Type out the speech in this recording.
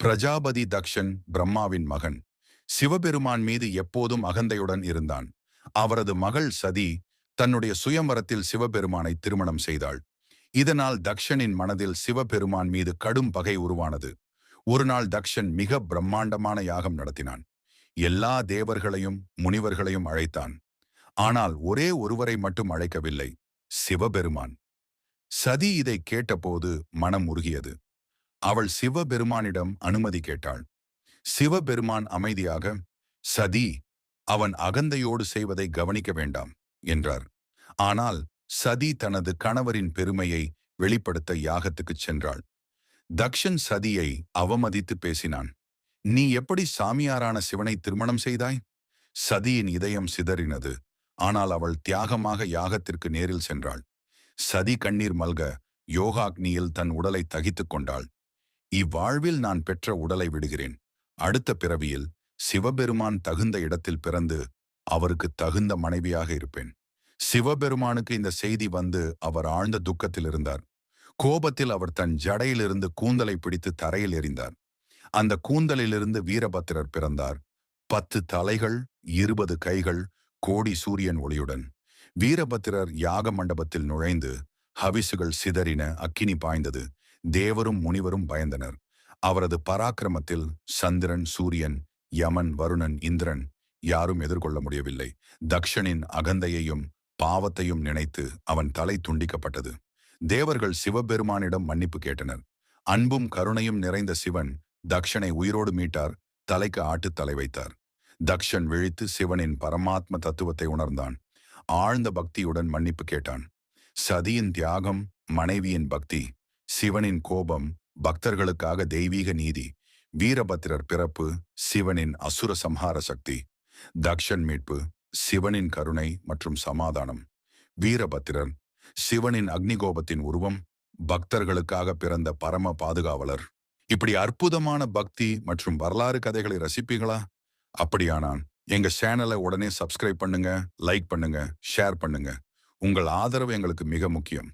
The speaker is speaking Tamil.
பிரஜாபதி தக்ஷன் பிரம்மாவின் மகன். சிவபெருமான் மீது எப்போதும் அகந்தையுடன் இருந்தான். அவரது மகள் சதி தன்னுடைய சுயம்பரத்தில் சிவபெருமானை திருமணம் செய்தாள். இதனால் தக்ஷனின் மனதில் சிவபெருமான் மீது கடும் பகை உருவானது. ஒரு நாள் தக்ஷன் மிக பிரம்மாண்டமான யாகம் நடத்தினான். எல்லா தேவர்களையும் முனிவர்களையும் அழைத்தான். ஆனால் ஒரே ஒருவரை மட்டும் அழைக்கவில்லை சிவபெருமான். சதி இதை கேட்டபோது மனம் உருகியது. அவள் சிவபெருமானிடம் அனுமதி கேட்டாள். சிவபெருமான் அமைதியாக சதி அவன் அகந்தையோடு செய்வதை கவனிக்க வேண்டாம் என்றார். ஆனால் சதி தனது கணவரின் பெருமையை வெளிப்படுத்த யாகத்துக்குச் சென்றாள். தக்ஷன் சதியை அவமதித்து பேசினான். நீ எப்படி சாமியாரான சிவனை திருமணம் செய்தாய்? சதியின் இதயம் சிதறினது. ஆனால் அவள் தியாகமாக யாகத்திற்கு நேரில் சென்றாள். சதி கண்ணீர் மல்க யோகாக்னியில் தன் உடலை தகித்துக் கொண்டாள். இவ்வாழ்வில் நான் பெற்ற உடலை விடுகிறேன். அடுத்த பிறவியில் சிவபெருமான் தகுந்த இடத்தில் பிறந்து அவருக்கு தகுந்த மனைவியாக இருப்பேன். சிவபெருமானுக்கு இந்த செய்தி வந்து அவர் ஆழ்ந்த துக்கத்தில் இருந்தார். கோபத்தில் அவர் தன் ஜடையிலிருந்து கூந்தலை பிடித்து தரையில் எறிந்தார். அந்த கூந்தலிலிருந்து வீரபத்திரர் பிறந்தார். பத்து தலைகள் இருபது கைகள் கோடி சூரியன் ஒளியுடன். வீரபத்திரர் யாக மண்டபத்தில் நுழைந்து ஹவிசுகள் சிதறின அக்கினி பாய்ந்தது. தேவரும் முனிவரும் பயந்தனர். அவரது பராக்கிரமத்தில் சந்திரன் சூரியன் யமன் வருணன் இந்திரன் யாரும் எதிர்கொள்ள முடியவில்லை. தக்ஷனின் அகந்தையையும் பாவத்தையும் நினைத்து அவன் தலை துண்டிக்கப்பட்டது. தேவர்கள் சிவபெருமானிடம் மன்னிப்பு கேட்டனர். அன்பும் கருணையும் நிறைந்த சிவன் தக்ஷனை உயிரோடு மீட்டார் தலைக்கு ஆட்டுத் தலை வைத்தார். தக்ஷன் விழித்து சிவனின் பரமாத்ம தத்துவத்தை உணர்ந்தான். ஆழ்ந்த பக்தியுடன் மன்னிப்பு கேட்டான். சதியின் தியாகம் மனைவியின் பக்தி சிவனின் கோபம் பக்தர்களுக்காக தெய்வீக நீதி வீரபத்திரர் பிறப்பு சிவனின் அசுர சம்ஹார சக்தி தக்ஷன் மீட்பு சிவனின் கருணை மற்றும் சமாதானம். வீரபத்திரர் சிவனின் அக்னிகோபத்தின் உருவம் பக்தர்களுக்காக பிறந்த பரம பாதுகாவலர். இப்படி அற்புதமான பக்தி மற்றும் வரலாறு கதைகளை ரசிப்பீங்களா அப்படியானான் எங்க சேனலை உடனே சப்ஸ்கிரைப் பண்ணுங்க லைக் பண்ணுங்க ஷேர் பண்ணுங்க. உங்கள் ஆதரவு எங்களுக்கு மிக முக்கியம்.